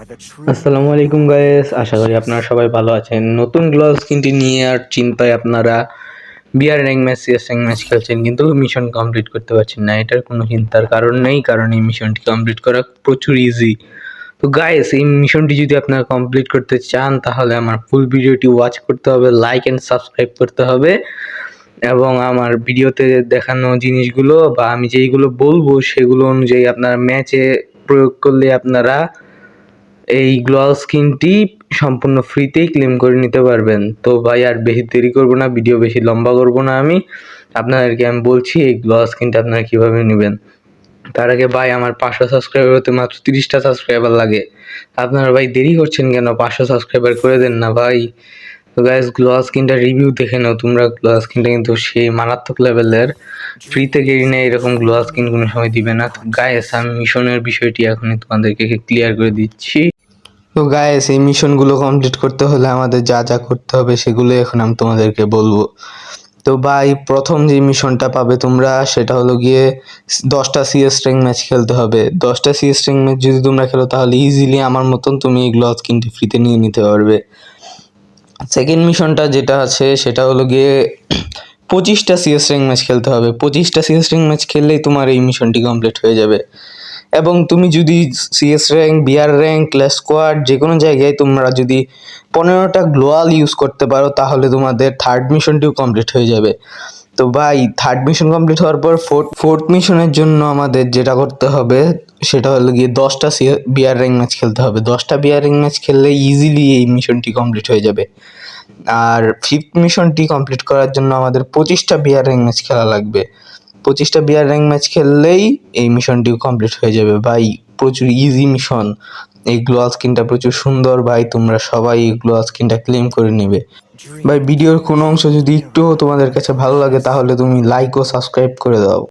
আসসালামু আলাইকুম গাইস আশা করি আপনারা সবাই ভালো আছেন। নতুন গ্লোভ স্কিনটি নিয়ে আর চিন্তায় আপনারা BR rank match CS rank match খেলছেন, কিন্তু মিশন কমপ্লিট করতে পারছেন না। এটার কোনো চিন্তার কারণ নেই, কারণ এই মিশনটি কমপ্লিট করা প্রচুর ইজি তো গাইস এই মিশনটি যদি আপনারা কমপ্লিট করতে চান, তাহলে আমার ফুল ভিডিওটি ওয়াচ করতে হবে লাইক অ্যান্ড সাবস্ক্রাইব করতে হবে। এবং আমার ভিডিওতে দেখানো জিনিসগুলো বা আমি যেইগুলো বলব, সেগুলো অনুযায়ী আপনার ম্যাচে প্রয়োগ করলে আপনারা এই গ্লোয়াল স্কিনটি সম্পূর্ণ ফ্রিতেই ক্লেম করে নিতে পারবেন। তো ভাই, আর বেশি দেরি করব না ভিডিও বেশি লম্বা করব না আমি। আপনাদেরকে আমি বলছি, এই গ্লোয়াল স্কিনটা আপনারা কীভাবে নেবেন? তার আগে ভাই, আমার পাঁচশো সাবস্ক্রাইবার হতে মাত্র তিরিশটা সাবস্ক্রাইবার লাগে। আপনারা ভাই, দেরি করছেন কেন? পাঁচশো সাবস্ক্রাইবার করে দেন না ভাই। তো গাইজ গ্লোয়াল স্কিনটা রিভিউ দেখে নাও তোমরা। গ্লোয়াল স্কিনটা কিন্তু সেই মারাত্মক লেভেলের ফ্রিতে গেড়ি নেয় এরকম গ্লোয়াল স্কিন কোনো সময় দিবে না। তো গাইস আমি মিশনের বিষয়টি এখনই তোমাদেরকে ক্লিয়ার করে দিচ্ছি। তো গায়েস এই মিশনগুলো কমপ্লিট করতে হলে আমাদের যা যা করতে হবে সেগুলো এখন আমি তোমাদেরকে বলব। তো ভাই, প্রথম যে মিশনটা পাবে তোমরা সেটা হলো গিয়ে দশটা সিএস স্ট্রিং ম্যাচ খেলতে হবে। দশটা সিএস স্ট্রিং ম্যাচ যদি তোমরা খেলো তাহলে ইজিলি আমার মতন তুমি এই গ্লথ কিনতে ফ্রিতে নিয়ে নিতে পারবে। সেকেন্ড মিশনটা যেটা আছে সেটা হলো গিয়ে পঁচিশটা সিএস র্যাঙ্ক ম্যাচ খেলতে হবে। পঁচিশটা সিএস র্যাঙ্ক ম্যাচ খেললেই তোমার এই মিশনটি কমপ্লিট হয়ে যাবে। এবং তুমি যদি CS rank BR rank clash squad যে কোনো জায়গায় তোমরা যদি পনেরোটা গ্লোয়াল ইউজ করতে পারো, তাহলে তোমাদের থার্ড মিশনটিও কমপ্লিট হয়ে যাবে। তো ভাই থার্ড মিশন কমপ্লিট হওয়ার পর ফোর্থ ফোর্থ মিশনের জন্য আমাদের যেটা করতে হবে, সেটা হলো গিয়ে দশটা বিয়ার র্যাঙ্ক ম্যাচ খেলতে হবে। দশটা বিয়ার র্যাঙ্ক ম্যাচ খেললে ইজিলি এই মিশনটি কমপ্লিট হয়ে যাবে। আর ফিফথ মিশনটি কমপ্লিট করার জন্য আমাদের পঁচিশটা বিয়ার র্যাঙ্ক ম্যাচ খেলা লাগবে। পঁচিশটা বিয়ার র্যাঙ্ক ম্যাচ খেললেই এই মিশনটি কমপ্লিট হয়ে যাবে। ভাই, প্রচুর ইজি মিশন এই গ্লোয়াল স্কিনটা প্রচুর সুন্দর, ভাই। তোমরা সবাই এই গ্লোয়াল স্কিনটা ক্লেম করে নেবে। ভাই ভিডিওর কোনো অংশ যদি একটুও তোমাদের কাছে ভালো লাগে, তাহলে তুমি লাইক ও সাবস্ক্রাইব করে দাও।